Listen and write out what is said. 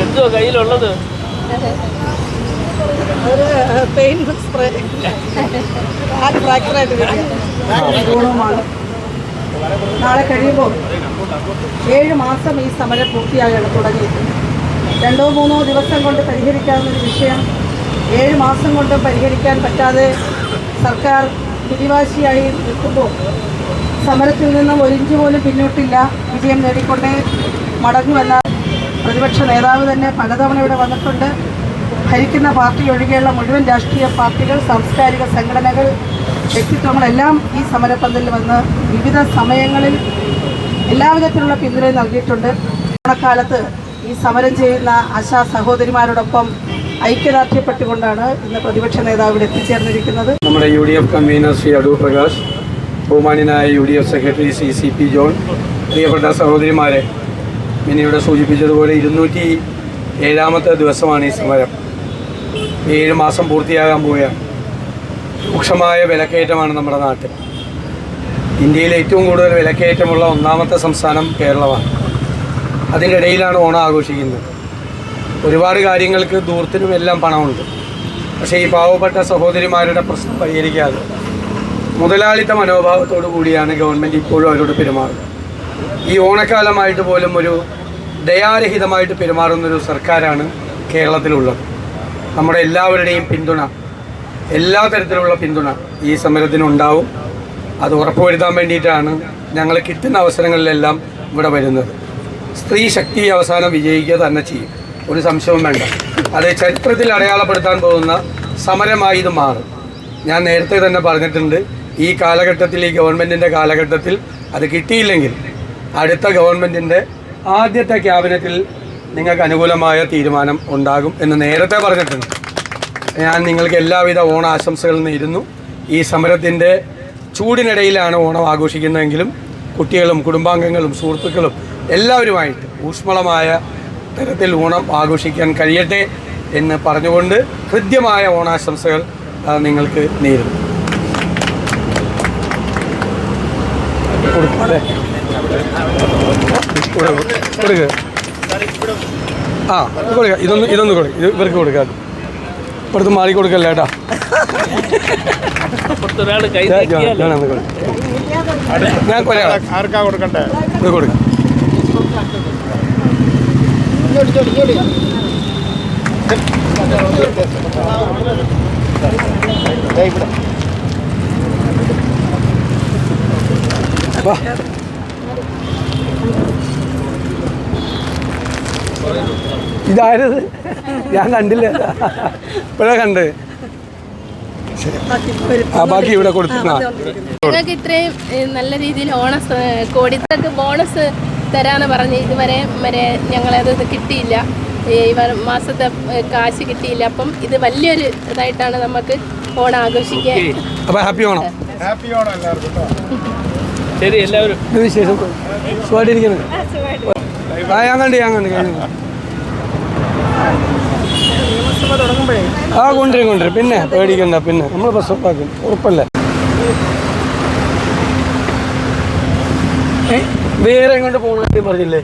എന്തോ കയ്യിലുള്ളത് സ്പ്രേ നാളെ കഴിയുമ്പോൾ ഏഴ് മാസം ഈ സമരം പൂർത്തിയാകണം തുടങ്ങി രണ്ടോ മൂന്നോ ദിവസം കൊണ്ട് പരിഹരിക്കാവുന്ന ഒരു വിഷയം ഏഴ് മാസം കൊണ്ട് പരിഹരിക്കാൻ പറ്റാതെ സർക്കാർ പിടിവാശിയായി നിൽക്കുമ്പോൾ സമരത്തിൽ നിന്നും ഒരിഞ്ച് പോലും പിന്നോട്ടില്ല. വിജയം നേടിക്കൊണ്ടേ മടങ്ങുമെന്ന പ്രതിപക്ഷ നേതാവ് തന്നെ പലതവണ ഇവിടെ വന്നിട്ടുണ്ട്. ഭരിക്കുന്ന പാർട്ടി ഒഴികെയുള്ള മുഴുവൻ രാഷ്ട്രീയ പാർട്ടികൾ സാംസ്കാരിക സംഘടനകൾ വ്യക്തിത്വങ്ങളെല്ലാം ഈ സമരപ്പന്തലിൽ വന്ന് വിവിധ സമയങ്ങളിൽ എല്ലാവിധത്തിലുള്ള പിന്തുണ നൽകിയിട്ടുണ്ട്. ഓണക്കാലത്ത് ഈ സമരം ചെയ്യുന്ന ആശാ സഹോദരിമാരോടൊപ്പം ഐക്യദാർഢ്യപ്പെട്ടുകൊണ്ടാണ് ഇന്ന് പ്രതിപക്ഷ നേതാവ് എത്തിച്ചേർന്നിരിക്കുന്നത്. നമ്മുടെ U D F convener Shri Adoor Prakash ബഹുമാനായ U D F secretary C C P John പ്രിയപ്പെട്ട സഹോദരിമാരെ മിനിയുടെ സൂചിപ്പിച്ചതുപോലെ ഇരുന്നൂറ്റി ഏഴാമത്തെ ദിവസമാണ് ഈ സമരം. ഏഴ് മാസം പൂർത്തിയാകാൻ പോവുകയാണ്. രൂക്ഷമായ വിലക്കയറ്റമാണ് നമ്മുടെ നാട്ടിൽ. ഇന്ത്യയിൽ ഏറ്റവും കൂടുതൽ വിലക്കയറ്റമുള്ള ഒന്നാമത്തെ സംസ്ഥാനം കേരളമാണ്. അതിന്റെ ഇടയിലാണ് ഓണം ആഘോഷിക്കുന്നത്. ഒരുപാട് കാര്യങ്ങൾക്ക് ദൂരത്തിനും എല്ലാം പണമുണ്ട്. പക്ഷേ ഈ പാവപ്പെട്ട സഹോദരിമാരുടെ പ്രശ്നം പരിഹരിക്കാതെ മുതലാളിത്ത മനോഭാവത്തോടു കൂടിയാണ് ഗവൺമെന്റ് ഇപ്പോഴും അവരോട് പെരുമാറുന്നത്. ഈ ഓണക്കാലമായിട്ട് പോലും ഒരു ദയാരഹിതമായിട്ട് പെരുമാറുന്നൊരു സർക്കാരാണ് കേരളത്തിലുള്ളത്. നമ്മുടെ എല്ലാവരുടെയും പിന്തുണ എല്ലാ തരത്തിലുള്ള പിന്തുണ ഈ സമരത്തിനുണ്ടാവും. അത് ഉറപ്പുവരുത്താൻ വേണ്ടിയിട്ടാണ് ഞങ്ങൾ കിട്ടുന്ന അവസരങ്ങളിലെല്ലാം ഇവിടെ വരുന്നത്. സ്ത്രീ ശക്തി അവസാനം വിജയിക്കുക തന്നെ ചെയ്യും. ഒരു സംശയവും വേണ്ട. അത് ചരിത്രത്തിൽ അടയാളപ്പെടുത്താൻ പോകുന്ന സമരമായി ഇത് മാറും. ഞാൻ നേരത്തെ തന്നെ പറഞ്ഞിട്ടുണ്ട് ഈ കാലഘട്ടത്തിൽ ഈ ഗവൺമെന്റിന്റെ കാലഘട്ടത്തിൽ അത് കിട്ടിയില്ലെങ്കിൽ അടുത്ത ഗവൺമെന്റിന്റെ ആദ്യത്തെ ക്യാബിനറ്റിൽ നിങ്ങൾക്ക് അനുകൂലമായ തീരുമാനം ഉണ്ടാകും എന്ന് നേരത്തെ പറഞ്ഞിട്ടുണ്ട്. ഞാൻ നിങ്ങൾക്ക് എല്ലാവിധ ഓണാശംസകളും നേരുന്നു ഈ സമരത്തിന്റെ ചൂടിനിടയിലാണ് ഓണം ആഘോഷിക്കുന്നതെങ്കിലും കുട്ടികളും കുടുംബാംഗങ്ങളും സുഹൃത്തുക്കളും എല്ലാവരുമായിട്ട് ഊഷ്മളമായ തരത്തിൽ ഓണം ആഘോഷിക്കാൻ കഴിയട്ടെ എന്ന് പറഞ്ഞുകൊണ്ട് ഹൃദ്യമായ ഓണാശംസകൾ നിങ്ങൾക്ക് നേരിടും. ആ ഇത് കൊടുക്കുക ഇതൊന്ന് ഇതൊന്ന് കൊടുക്കുക ഇത് ഇവർക്ക് കൊടുക്കാം ഇപ്പുറത്ത് മാറി കൊടുക്കല്ലേ ഏട്ടാ? കൈ ഞാൻ- കൊടുക്കാം. കൊടുക്കണ്ടേ? ഇത് കൊടുക്കാം. ഇതായത് ഞാൻ കണ്ടില്ല. ഇപ്പോഴാ കണ്ട് ബാക്കി ഇവിടെ കൊടുത്തു നിങ്ങൾക്ക് ഇത്രയും നല്ല രീതിയിൽ ഓണസ് കോടിത്തൊക്കെ ബോണസ് തരാന്ന് പറഞ്ഞ് ഇതുവരെ വരെ ഞങ്ങളത് കിട്ടിയില്ല. ഈ മാസത്തെ കാശ് കിട്ടിയില്ല. അപ്പം ഇത് വലിയൊരു ഇതായിട്ടാണ് നമുക്ക് ഓണം ആഘോഷിക്കാൻ അപ്പൊ ഹാപ്പി ഓണം. ഹാപ്പി ഓണം എല്ലാവർക്കും കേട്ടോ ശരി എല്ലാവരും. ഇത് വിശേഷം? സുഖമായിട്ടിരിക്കുന്നു. ആ ഞാൻ കണ്ട് ഞാൻ കണ്ട് കഴിഞ്ഞു ആ കൊണ്ടുവരും കൊണ്ടുവരും. പിന്നെ പേടിക്കണ്ട പിന്നെ. നമ്മൾ ബസ് ഉറപ്പല്ലേ? വേറെ എങ്ങോട്ട് പോകണമെന്ന് പറഞ്ഞില്ലേ?